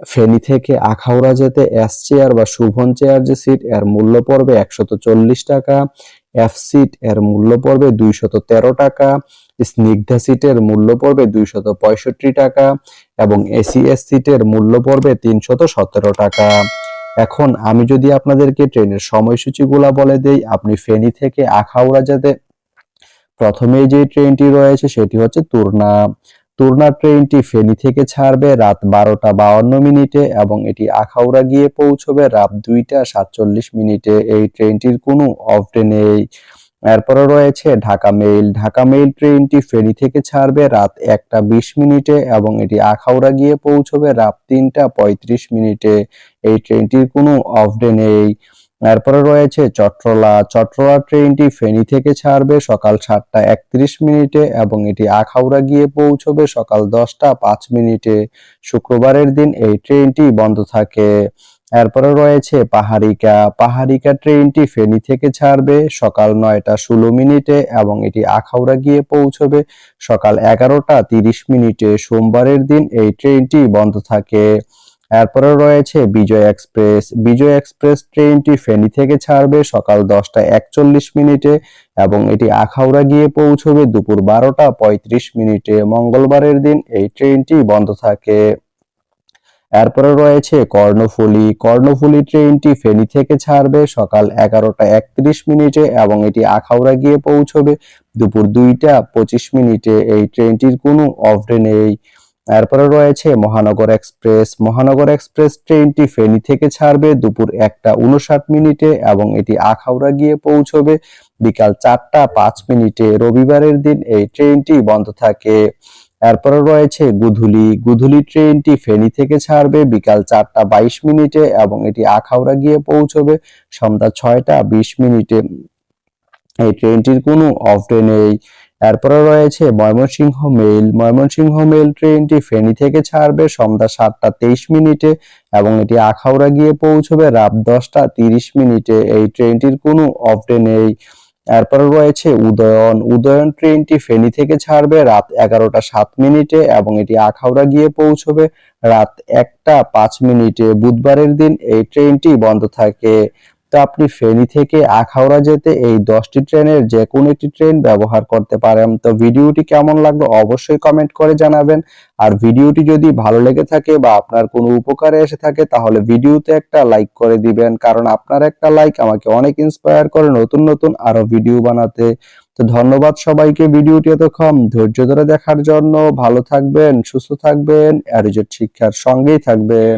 ফেনী থেকে আখাউড়া যেতে S chair বা শুভন চেয়ার যে সিট এর মূল্য পড়বে একশত চল্লিশ টাকা। এফ সিট এর মূল্য পড়বে দুইশত তেরো টাকা। স্নিগ্ধা সিটের মূল্য পড়বে দুইশত পঁয়ষট্টি টাকা এবং এসিএস সিটের মূল্য পড়বে তিনশত সতেরো টাকা। এখন আমি যদি আপনাদেরকে ট্রেনের সময়সূচিগুলা বলে দেই, আপনি ফেনী থেকে আখাউড়া যেতে প্রথমেই যে ট্রেনটি রয়েছে সেটি হচ্ছে তুরনা। তুরনা ট্রেনটি ফেনী থেকে ছাড়বে রাত বারোটা বাউন্ন মিনিটে এবং এটি আখাউড়া গিয়ে পৌঁছবে রাত দুইটা সাতচল্লিশ মিনিটে। এই ট্রেনটির কোনো অফ ডে নেই। এরপরে রয়েছে ঢাকা মেইল। ঢাকা মেইল ট্রেনটি ফেনী থেকে ছাড়বে রাত একটা বিশ মিনিটে এবং এটি আখাউড়া গিয়ে পৌঁছবে রাত তিনটা পঁয়ত্রিশ মিনিটে। এই ট্রেনটির কোনো অফ ডে নেই। এরপরে রয়েছে চট্রলা। চট্রলা ট্রেনটি ফেনী থেকে ছাড়বে সকাল সাতটা একত্রিশ মিনিটে এবং এটি আখাউড়া গিয়ে পৌঁছবে সকাল দশটা পাঁচ মিনিটে। শুক্রবারের দিন এই ট্রেনটি বন্ধ থাকে। এরপরে রয়েছে পাহাড়িকা। পাহাড়িকা ট্রেনটি ফেনী থেকে ছাড়বে সকাল নয়টা ষোলো মিনিটে এবং এটি আখাউড়া গিয়ে পৌঁছবে সকাল এগারোটা তিরিশ মিনিটে। সোমবারের দিন এই ট্রেনটি বন্ধ থাকে। এরপরে রয়েছে বিজয় এক্সপ্রেস। বিজয় এক্সপ্রেস ট্রেনটি ফেনী থেকে ছাড়বে সকাল দশটা একচল্লিশ মিনিটে এবং এটি আখাউড়া গিয়ে পৌঁছবে দুপুর বারোটা পঁয়ত্রিশ মিনিটে। মঙ্গলবারের দিন এই ট্রেনটি বন্ধ থাকে। এরপরে রয়েছে কর্ণফুলী। কর্ণফুলী ট্রেনটি ফেনী থেকে ছাড়বে সকাল এগারোটা একত্রিশ মিনিটে এবং এটি আখাউড়া গিয়ে পৌঁছবে দুপুর দুইটা পঁচিশ মিনিটে। এই ট্রেনটির কোনো অফ ডে নেই। এরপরে রয়েছে মহানগর এক্সপ্রেস। মহানগর এক্সপ্রেস ট্রেনটি ফেনী থেকে ছাড়বে, দুপুর একটা উনষাট মিনিটে এবং এটি আখাউড়া গিয়ে পৌঁছবে। বিকাল চারটা পাঁচ মিনিটে রবিবারের দিন এই ট্রেনটি বন্ধ থাকে। এরপরে রয়েছে গুধুলি। গুধুলি ট্রেনটি ফেনী থেকে ছাড়বে, বিকাল চারটা বাইশ মিনিটে এবং এটি আখাউড়া গিয়ে পৌঁছবে। সন্ধ্যা ছয়টা বিশ মিনিটে। এই ট্রেনটির কোনো অফ ডে নেই। এরপরে রয়েছে ময়মনসিংহ মেইল ময়মনসিংহ মেইল ট্রেনটি ফেনী থেকে ছাড়বে সন্ধ্যা সাতটা তেইশ মিনিটে এবং এটি আখাউড়া গিয়ে পৌঁছবে রাত দশটা তিরিশ মিনিটে। এই ট্রেনটির কোনো অফ ডে নেই। এরপরে রয়েছে উদয়ন। উদয়ন ট্রেনটি ফেনী থেকে ছাড়বে রাত এগারোটা সাত মিনিটে এবং এটি আখাউড়া গিয়ে পৌঁছবে রাত একটা পাঁচ মিনিটে। বুধবারের দিন এই ট্রেনটি বন্ধ থাকে। আপনি ফেনী থেকে আখাউড়া যেতে এই দশটি ট্রেনের যে কোনো একটি ট্রেন ব্যবহার করতে পারেন। তো ভিডিওটি কেমন লাগল অবশ্যই কমেন্ট করে জানাবেন। আর ভিডিওটি যদি ভালো লেগে থাকে বা আপনার কোনো উপকারে এসে থাকে, তাহলে ভিডিওতে একটা লাইক করে দিবেন। কারণ আপনার একটা লাইক আমাকে অনেক ইন্সপায়ার করে নতুন নতুন আরও ভিডিও বানাতে। তো ধন্যবাদ সবাইকে ভিডিওটি এতক্ষণ ধৈর্য ধরে দেখার জন্য। ভালো থাকবেন, সুস্থ থাকবেন অ্যারিজেট শিক্ষার সঙ্গেই থাকবেন।